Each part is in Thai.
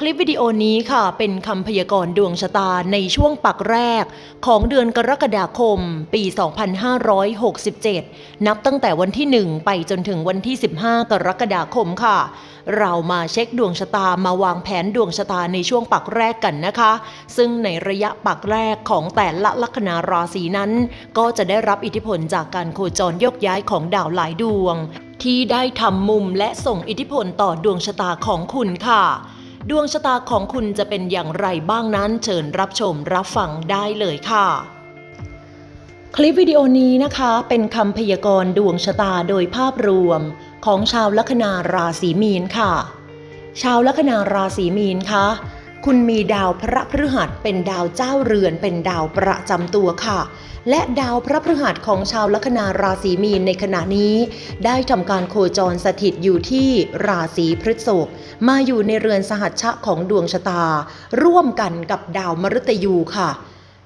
คลิปวิดีโอนี้ค่ะเป็นคำพยากรณ์ดวงชะตาในช่วงปักแรก ของเดือนกรกฎาคม ปี 2567 นับตั้งแต่วันที่ 1 ไปจนถึงวันที่ 15 กรกฎาคมค่ะ เรามาเช็คดวงชะตามาวางแผนดวงชะตาในช่วงปักแรกกันนะคะ ซึ่งในระยะปักแรกของแต่ละลัคนาราศีนั้น ก็จะได้รับอิทธิพลจากการโคจรยกย้ายของดาวหลายดวง ที่ได้ทำมุมและส่งอิทธิพลต่อดวงชะตาของคุณค่ะ ดวงชะตาของคุณจะเป็นอย่างไรบ้างนั้น เชิญรับชมรับฟังได้เลยค่ะ คลิปวิดีโอนี้นะคะ เป็นคำพยากรณ์ดวงชะตาโดยภาพรวม ของชาวลัคนาราศีมีนค่ะ ชาวลัคนาราศีมีนคะคุณมีดาวพระพฤหัสเป็นดาวเจ้าเรือนเป็นดาวประจำตัวค่ะ และดาวพระพฤหัสของชาวลัคนาราศีมีนในขณะนี้ ได้ทำการโคจรสถิตอยู่ที่ราศีพฤษภมาอยู่ในเรือนสหัชชะของดวงชะตา ร่วมกันกับดาวมฤตยูค่ะ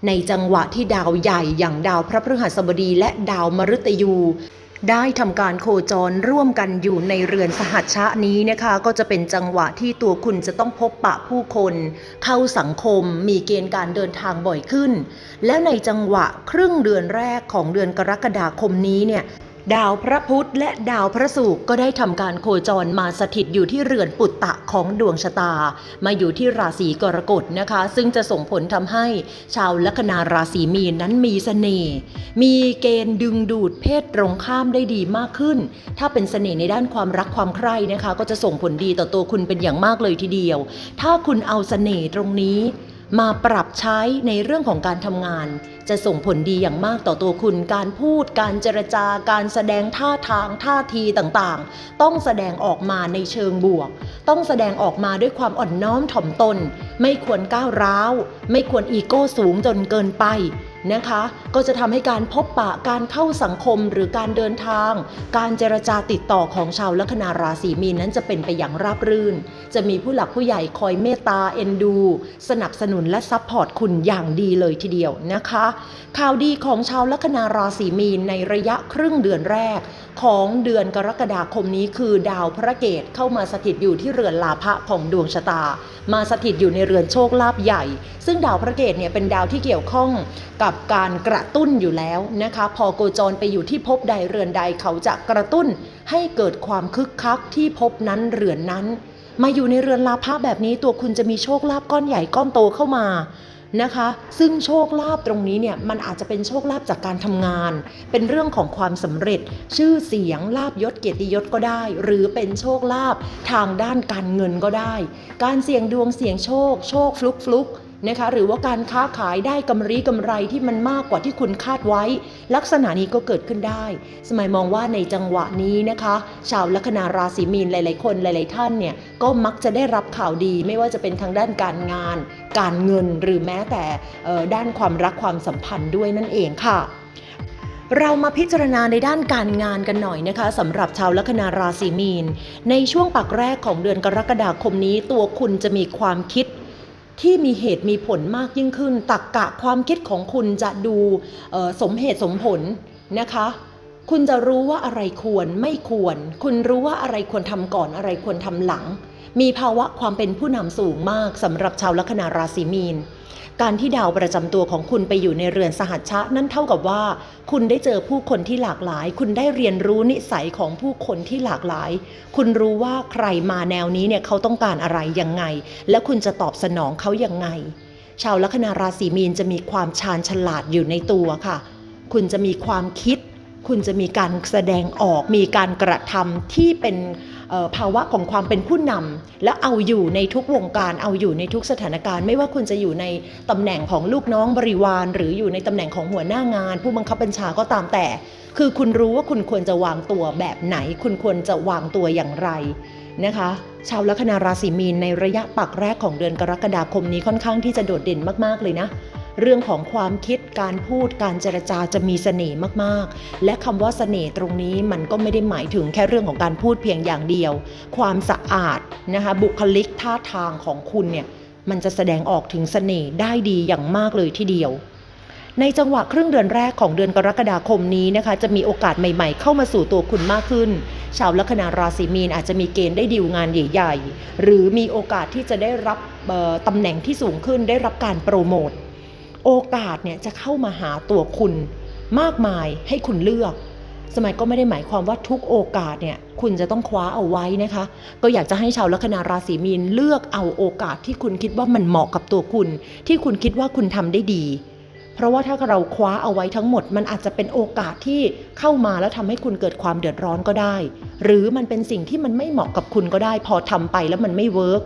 ในจังหวะที่ดาวใหญ่อย่างดาวพระพฤหัสบดีและดาวมฤตยู ได้ทำการโคจรร่วมกันอยู่ในเรือนสหัชชะนี้นะคะ ก็จะเป็นจังหวะที่ตัวคุณจะต้องพบปะผู้คน เข้าสังคมมีเกณฑ์การเดินทางบ่อยขึ้น แล้วในจังหวะครึ่งเดือนแรกของเดือนกรกฎาคมนี้เนี่ย ดาวพระพุธและดาวพระศุกร์ก็ได้ทำการโคจรมาสถิตอยู่ที่เรือนปุตตะของดวงชะตา มาอยู่ที่ราศีกรกฎนะคะ ซึ่งจะส่งผลทำให้ชาวลัคนาราศีมีนนั้นมีเสน่ห์มีเกณฑ์ดึงดูดเพศตรงข้ามได้ดีมากขึ้น ถ้าเป็นเสน่ห์ในด้านความรักความใคร่นะคะ ก็จะส่งผลดีต่อตัวคุณเป็นอย่างมากเลยทีเดียว ถ้าคุณเอาเสน่ห์ตรงนี้ มาปรับใช้ในเรื่องของการทำงาน จะส่งผลดีอย่างมากต่อตัวคุณ การพูด การเจรจา การแสดงท่าทางท่าทีต่างๆ ต้องแสดงออกมาในเชิงบวก ต้องแสดงออกมาด้วยความอ่อนน้อมถ่อมตน ไม่ควรก้าวร้าว ไม่ควรอีโก้สูงจนเกินไป นะคะ ก็จะทำให้การพบปะการเข้าสังคมหรือการเดินทาง การเจรจาติดต่อของชาวลัคนาราศีมีนนั้นจะเป็นไปอย่างราบรื่น จะมีผู้หลักผู้ใหญ่คอยเมตตาเอ็นดู สนับสนุนและซัพพอร์ตคุณอย่างดีเลยทีเดียวนะคะ ข่าวดีของชาวลัคนาราศีมีนในระยะครึ่งเดือนแรก ของเดือนกรกฎาคมนี้คือดาวพระเกตเข้ามาสถิตอยู่ที่เรือนลาภะของดวงชะตา มาสถิตอยู่ในเรือนโชคลาภใหญ่ ซึ่งดาวพระเกตเนี่ยเป็นดาวที่เกี่ยวข้องกับการกระตุ้นอยู่แล้วนะคะ พอโกจรไปอยู่ที่ภพใดเรือนใดเขาจะกระตุ้นให้เกิดความคึกคักที่ภพนั้นเรือนนั้น มาอยู่ในเรือนลาภะแบบนี้ตัวคุณจะมีโชคลาภก้อนใหญ่ก้อนโตเข้ามา นะคะ ซึ่งโชคลาภตรงนี้เนี่ยมันอาจจะเป็นโชคลาภจากการทำงาน เป็นเรื่องของความสำเร็จ ชื่อเสียงลาบยศเกียรติยศก็ได้ หรือเป็นโชคลาภทางด้านการเงินก็ได้ การเสี่ยงดวงเสี่ยงโชค โชคฟลุกฟลุก นะคะหรือว่าการค้าขายได้กำไรกำไรที่มันมากกว่าที่คุณคาดไว้ ลักษณะนี้ก็เกิดขึ้นได้ สมัยมองว่าในจังหวะนี้นะคะ ชาวลัคนาราศีมีนหลาย ๆ คนหลาย ๆ ท่านเนี่ยก็มักจะได้รับข่าวดี ไม่ว่าจะเป็นทางด้านการงาน การเงินหรือแม้แต่ด้านความรักความสัมพันธ์ด้วยนั่นเองค่ะเรามาพิจารณาในด้านการงานกันหน่อยนะคะสำหรับชาวลัคนาราศีมีน ในช่วงปักแรกของเดือนกรกฎาคมนี้ ตัวคุณจะมีความคิด ที่มีเหตุมีผลมากยิ่งขึ้น ตักกะความคิดของคุณจะดูสมเหตุสมผลนะคะ คุณจะรู้ว่าอะไรควรไม่ควร คุณรู้ว่าอะไรควรทำก่อนอะไรควรทำหลัง มีภาวะความเป็นผู้นำสูงมากสำหรับชาวลัคนาราศีมีน การที่ดาวประจำตัวของคุณไปอยู่ในเรือนสหัชชะนั่นเท่ากับว่า คุณได้เจอผู้คนที่หลากหลาย คุณได้เรียนรู้นิสัยของผู้คนที่หลากหลาย คุณรู้ว่าใครมาแนวนี้เนี่ยเขาต้องการอะไรยังไง และคุณจะตอบสนองเขายังไง ชาวลัคนาราศีมีนจะมีความชาญฉลาดอยู่ในตัวค่ะ คุณจะมีความคิด คุณจะมีการแสดงออกมีการกระทำที่เป็นภาวะของความเป็นผู้นำและเอาอยู่ในทุกวงการเอาอยู่ในทุกสถานการณ์ ไม่ว่าคุณจะอยู่ในตำแหน่งของลูกน้องบริวาร หรืออยู่ในตำแหน่งของหัวหน้างาน ผู้บังคับบัญชาก็ตามแต่ คือคุณรู้ว่าคุณควรจะวางตัวแบบไหน คุณควรจะวางตัวอย่างไรนะคะ ชาวลัคนาราศีมีนในระยะปักแรกของเดือนกรกฎาคมนี้ค่อนข้างที่จะโดดเด่นมากๆเลยนะ เรื่องของความคิดการพูดการเจรจาจะมีเสน่ห์มากๆ และคำว่าเสน่ห์ตรงนี้มันก็ไม่ได้หมายถึงแค่เรื่องของการพูดเพียงอย่างเดียว ความสะอาดนะคะบุคลิกท่าทางของคุณเนี่ยมันจะแสดงออกถึงเสน่ห์ได้ดีอย่างมากเลยทีเดียวในจังหวะครึ่งเดือนแรกของเดือนกรกฎาคมนี้นะคะ จะมีโอกาสใหม่ๆ เข้ามาสู่ตัวคุณมากขึ้น ชาวลัคนาราศีมีนอาจจะมีเกณฑ์ได้ดีลงานใหญ่ ๆ หรือมีโอกาสที่จะได้รับตำแหน่งที่สูงขึ้นได้รับการโปรโมท โอกาสเนี่ยจะเข้ามาหาตัวคุณมากมายให้คุณเลือก สมัยก็ไม่ได้หมายความว่าทุกโอกาสเนี่ยคุณจะต้องคว้าเอาไว้นะคะ ก็อยากจะให้ชาวลัคนาราศีมีนเลือกเอาโอกาสที่คุณคิดว่ามันเหมาะกับตัวคุณ ที่คุณคิดว่าคุณทำได้ดี เพราะว่าถ้าเราคว้าเอาไว้ทั้งหมด มันอาจจะเป็นโอกาสที่เข้ามาแล้วทำให้คุณเกิดความเดือดร้อนก็ได้ หรือมันเป็นสิ่งที่มันไม่เหมาะกับคุณก็ได้ พอทำไปแล้วมันไม่เวิร์ก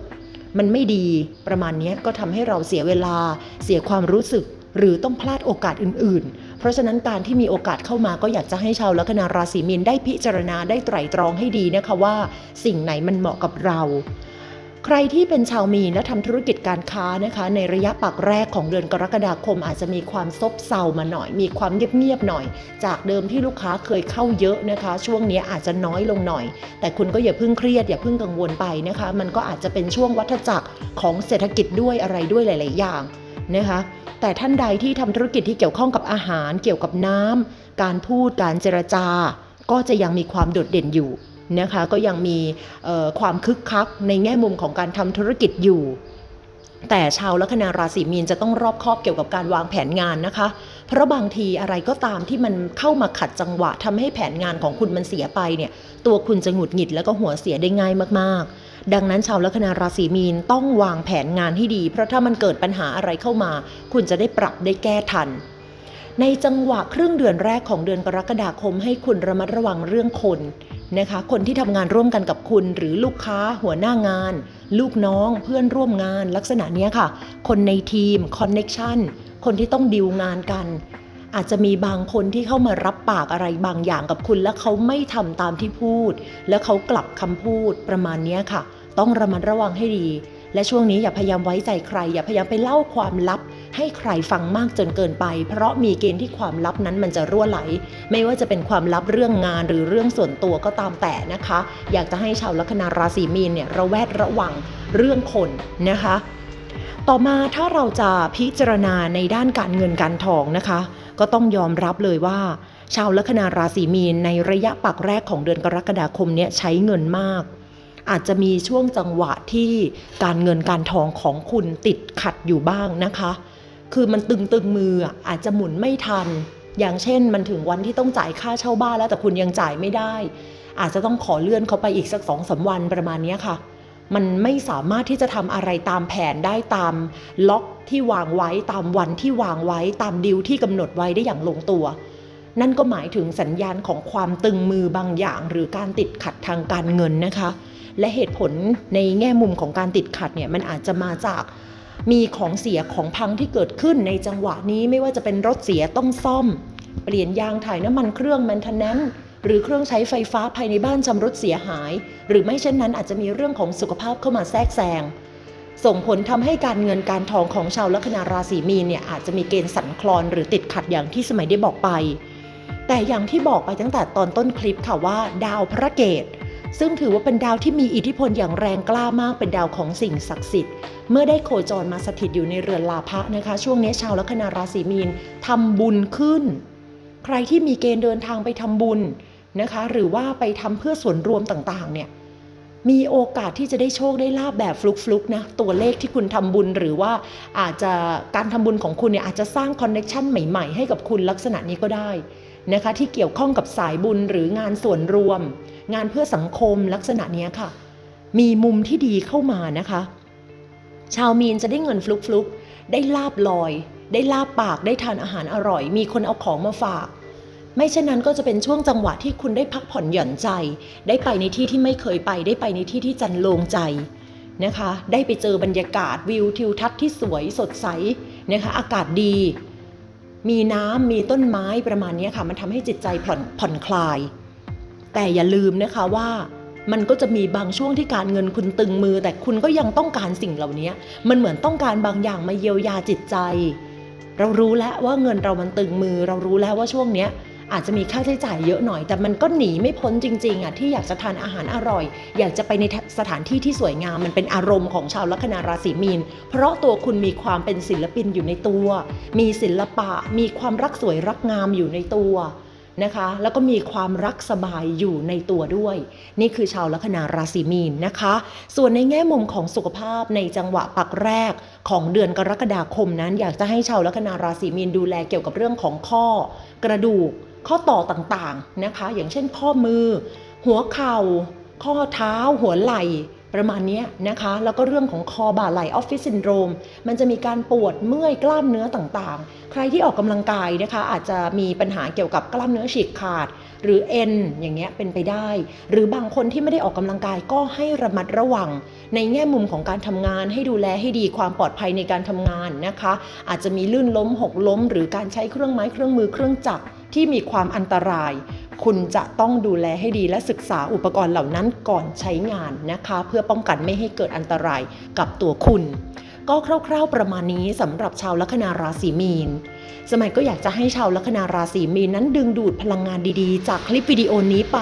มันไม่ดีประมาณนี้ก็ทำให้เราเสียเวลา เสียความรู้สึก หรือต้องพลาดโอกาสอื่น ๆ เพราะฉะนั้นการที่มีโอกาสเข้ามาก็อยากจะให้ชาวลัคนาราศีมีนได้พิจารณาได้ไตร่ตรองให้ดีนะคะว่า สิ่งไหนมันเหมาะกับเรา ใครที่เป็นชาวมีนและทำธุรกิจการค้านะคะ ในระยะปักแรกของเดือนกรกฎาคม อาจจะมีความซบเซามาหน่อย มีความเงียบๆหน่อย จากเดิมที่ลูกค้าเคยเข้าเยอะนะคะ ช่วงนี้อาจจะน้อยลงหน่อย แต่คุณก็อย่าเพิ่งเครียดอย่าเพิ่งกังวลไปนะคะ มันก็อาจจะเป็นช่วงวัฏจักรของเศรษฐกิจด้วยอะไรด้วยหลาย ๆ อย่างนะคะแต่ท่านใดที่ทำธุรกิจที่เกี่ยวข้องกับอาหารเกี่ยวกับน้ำการพูดการเจรจาก็จะยังมีความโดดเด่นอยู่ นะคะก็ยังมีความคึกคักในแง่มุมของการทำธุรกิจอยู่ แต่ชาวลัคนาราศีมีนจะต้องรอบคอบเกี่ยวกับการวางแผนงานนะคะ เพราะบางทีอะไรก็ตามที่มันเข้ามาขัดจังหวะทำให้แผนงานของคุณมันเสียไปเนี่ยตัวคุณจะหงุดหงิดแล้วก็หัวเสียได้ง่ายมากๆดังนั้นชาวลัคนาราศีมีนต้องวางแผนงานให้ดี เพราะถ้ามันเกิดปัญหาอะไรเข้ามา คุณจะได้ปรับได้แก้ทัน ในจังหวะครึ่งเดือนแรกของเดือนกรกฎาคมให้คุณระมัดระวังเรื่องคนนะคะ คนที่ทำงานร่วมกันกับคุณหรือลูกค้า หัวหน้างาน ลูกน้อง เพื่อนร่วมงาน ลักษณะนี้ค่ะ คนในทีมคอนเน็ชันคนที่ต้องดิวงานกัน อาจจะมีบางคนที่เข้ามารับปากอะไรบางอย่างกับคุณ แล้วเขาไม่ทำตามที่พูด แล้วเขากลับคำพูดประมาณนี้ค่ะ ต้องระมัดระวังให้ดี และช่วงนี้อย่าพยายามไว้ใจใคร อย่าพยายามไปเล่าความลับ ให้ใครฟังมากจนเกินไป เพราะมีเกณฑ์ที่ความลับนั้นมันจะรั่วไหล ไม่ว่าจะเป็นความลับเรื่องงานหรือเรื่องส่วนตัวก็ตามแต่นะคะ อยากจะให้ชาวลัคนาราศีมีนเนี่ยระแวดระวังเรื่องคนนะคะ ต่อมาถ้าเราจะพิจารณาในด้านการเงินการทองนะคะ ก็ต้องยอมรับเลยว่าชาวลัคนาราศีมีนในระยะปักแรกของเดือนกรกฎาคมเนี่ยใช้เงินมาก อาจจะมีช่วงจังหวะที่การเงินการทองของคุณติดขัดอยู่บ้างนะคะ คือมันตึงตึงมืออาจจะหมุนไม่ทัน อย่างเช่นมันถึงวันที่ต้องจ่ายค่าเช่าบ้านแล้วแต่คุณยังจ่ายไม่ได้ อาจจะต้องขอเลื่อนเขาไปอีกสักสองสามวันประมาณนี้ค่ะ มันไม่สามารถที่จะทำอะไรตามแผนได้ตามล็อกที่วางไว้ตามวันที่วางไว้ตามดิวที่กำหนดไว้ได้อย่างลงตัว นั่นก็หมายถึงสัญญาณของความตึงมือบางอย่าง หรือการติดขัดทางการเงินนะคะ และเหตุผลในแง่มุมของการติดขัดเนี่ยมันอาจจะมาจาก มีของเสียของพังที่เกิดขึ้นในจังหวะนี้ไม่ว่าจะเป็นรถเสียต้องซ่อม เปลี่ยนยางถ่ายน้ำมันเครื่องแมนเทนแนนหรือเครื่องใช้ไฟฟ้าภายในบ้านชำรุดเสียหาย หรือไม่เช่นนั้นอาจจะมีเรื่องของสุขภาพเข้ามาแทรกแซงส่งผลทำให้การเงินการทองของชาวลัคนาราศีมีนเนี่ยอาจจะมีเกณฑ์สั่นคลอนหรือติดขัดอย่างที่สมัยได้บอกไป แต่อย่างที่บอกไปตั้งแต่ตอนต้นคลิปค่ะว่า ดาวพระเกต ซึ่งถือว่าเป็นดาวที่มีอิทธิพลอย่างแรงกล้ามากเป็นดาวของสิ่งศักดิ์สิทธิ์ เมื่อได้โคจรมาสถิตอยู่ในเรือนลาภะนะคะ ช่วงนี้ชาวลัคนาราศีมีนทำบุญขึ้น ใครที่มีเกณฑ์เดินทางไปทำบุญนะคะ หรือว่าไปทำเพื่อส่วนรวมต่างๆ เนี่ยมีโอกาสที่จะได้โชคได้ลาบแบบฟลุกๆนะตัวเลขที่คุณทำบุญหรือว่าอาจจะการทำบุญของคุณเนี่ยอาจจะสร้างคอนเน็ชันใหม่ๆ ให้กับคุณลักษณะนี้ก็ได้นะคะที่เกี่ยวข้องกับสายบุญหรืองานส่วนรวม งานเพื่อสังคมลักษณะนี้ค่ะ มีมุมที่ดีเข้ามานะคะ ชาวมีนจะได้เงินฟลุกๆ ได้ลาบลอย ได้ลาบปากได้ทานอาหารอร่อย มีคนเอาของมาฝาก ไม่เช่นนั้นก็จะเป็นช่วงจังหวะที่คุณได้พักผ่อนหย่อนใจ ได้ไปในที่ที่ไม่เคยไป ได้ไปในที่ที่จันโลงใจนะคะ ได้ไปเจอบรรยากาศวิวทิวทัศน์ที่สวยสดใสนะคะ อากาศดีมีน้ำมีต้นไม้ประมาณนี้ค่ะ มันทำให้จิตใจผ่อนผ่อนคลาย แต่อย่าลืมนะคะว่ามันก็จะมีบางช่วงที่การเงินคุณตึงมือ แต่คุณก็ยังต้องการสิ่งเหล่านี้ มันเหมือนต้องการบางอย่างมาเยียวยาจิตใจ เรารู้แล้วว่าเงินเรามันตึงมือ เรารู้แล้วว่าช่วงเนี้ยอาจจะมีค่าใช้จ่ายเยอะหน่อย แต่มันก็หนีไม่พ้นจริงๆอะที่อยากจะทานอาหารอร่อย อยากจะไปในสถานที่ที่สวยงามมันเป็นอารมณ์ของชาวลัคนาราศีมีน เพราะตัวคุณมีความเป็นศิลปินอยู่ในตัว มีศิลปะ มีความรักสวยรักงามอยู่ในตัว นะคะ แล้วก็มีความรักสบายอยู่ในตัวด้วย นี่คือชาวลัคนาราศีมีนนะคะ ส่วนในแง่มุมของสุขภาพในจังหวะปักแรกของเดือนกรกฎาคมนั้น อยากจะให้ชาวลัคนาราศีมีนดูแลเกี่ยวกับเรื่องของข้อกระดูก ข้อต่อต่างๆนะคะ อย่างเช่นข้อมือ หัวเข่า ข้อเท้า หัวไหล่ ประมาณนี้นะคะ แล้วก็เรื่องของคอบ่าไหล่ออฟฟิศซินโดรม มันจะมีการปวดเมื่อยกล้ามเนื้อต่างๆ ใครที่ออกกำลังกายนะคะ อาจจะมีปัญหาเกี่ยวกับกล้ามเนื้อฉีกขาด หรือเอ็นอย่างเงี้ยเป็นไปได้ หรือบางคนที่ไม่ได้ออกกำลังกายก็ให้ระมัดระวัง ในแง่มุมของการทำงานให้ดูแลให้ดีความปลอดภัยในการทำงานนะคะ อาจจะมีลื่นล้มหกล้ม หรือการใช้เครื่องไม้เครื่องมือเครื่องจักรที่มีความอันตราย คุณจะต้องดูแลให้ดีและศึกษาอุปกรณ์เหล่านั้นก่อนใช้งานนะคะ เพื่อป้องกันไม่ให้เกิดอันตรายกับตัวคุณ ก็คร่าวๆประมาณนี้สำหรับชาวลัคนาราศีมีน สมัยก็อยากจะให้ชาวลัคนาราศีมีนนั้นดึงดูดพลังงานดีๆ จากคลิปวิดีโอนี้ไป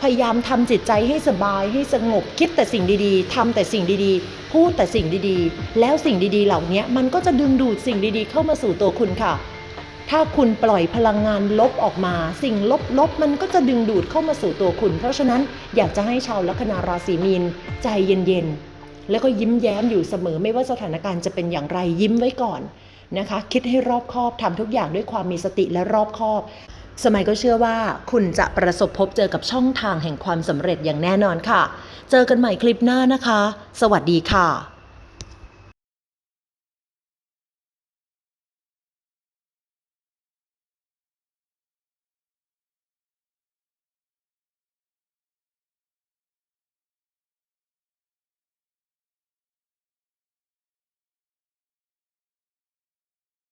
พยายามทำจิตใจให้สบายให้สงบคิดแต่สิ่งดีๆทำแต่สิ่งดีๆ พูดแต่สิ่งดีๆ แล้วสิ่งดีๆ เหล่านี้มันก็จะดึงดูดสิ่งดีๆ เข้ามาสู่ตัวคุณค่ะ ถ้าคุณปล่อยพลังงานลบออกมา สิ่งลบๆมันก็จะดึงดูดเข้ามาสู่ตัวคุณ เพราะฉะนั้นอยากจะให้ชาวลัคนาราศีมีนใจเย็นๆ แล้วก็ยิ้มแย้มอยู่เสมอไม่ว่าสถานการณ์จะเป็นอย่างไรยิ้มไว้ก่อนนะคะ คิดให้รอบคอบทำทุกอย่างด้วยความมีสติและรอบคอบสมัยก็เชื่อว่าคุณจะประสบพบเจอกับช่องทางแห่งความสำเร็จอย่างแน่นอนค่ะ เจอกันใหม่คลิปหน้านะคะ สวัสดีค่ะ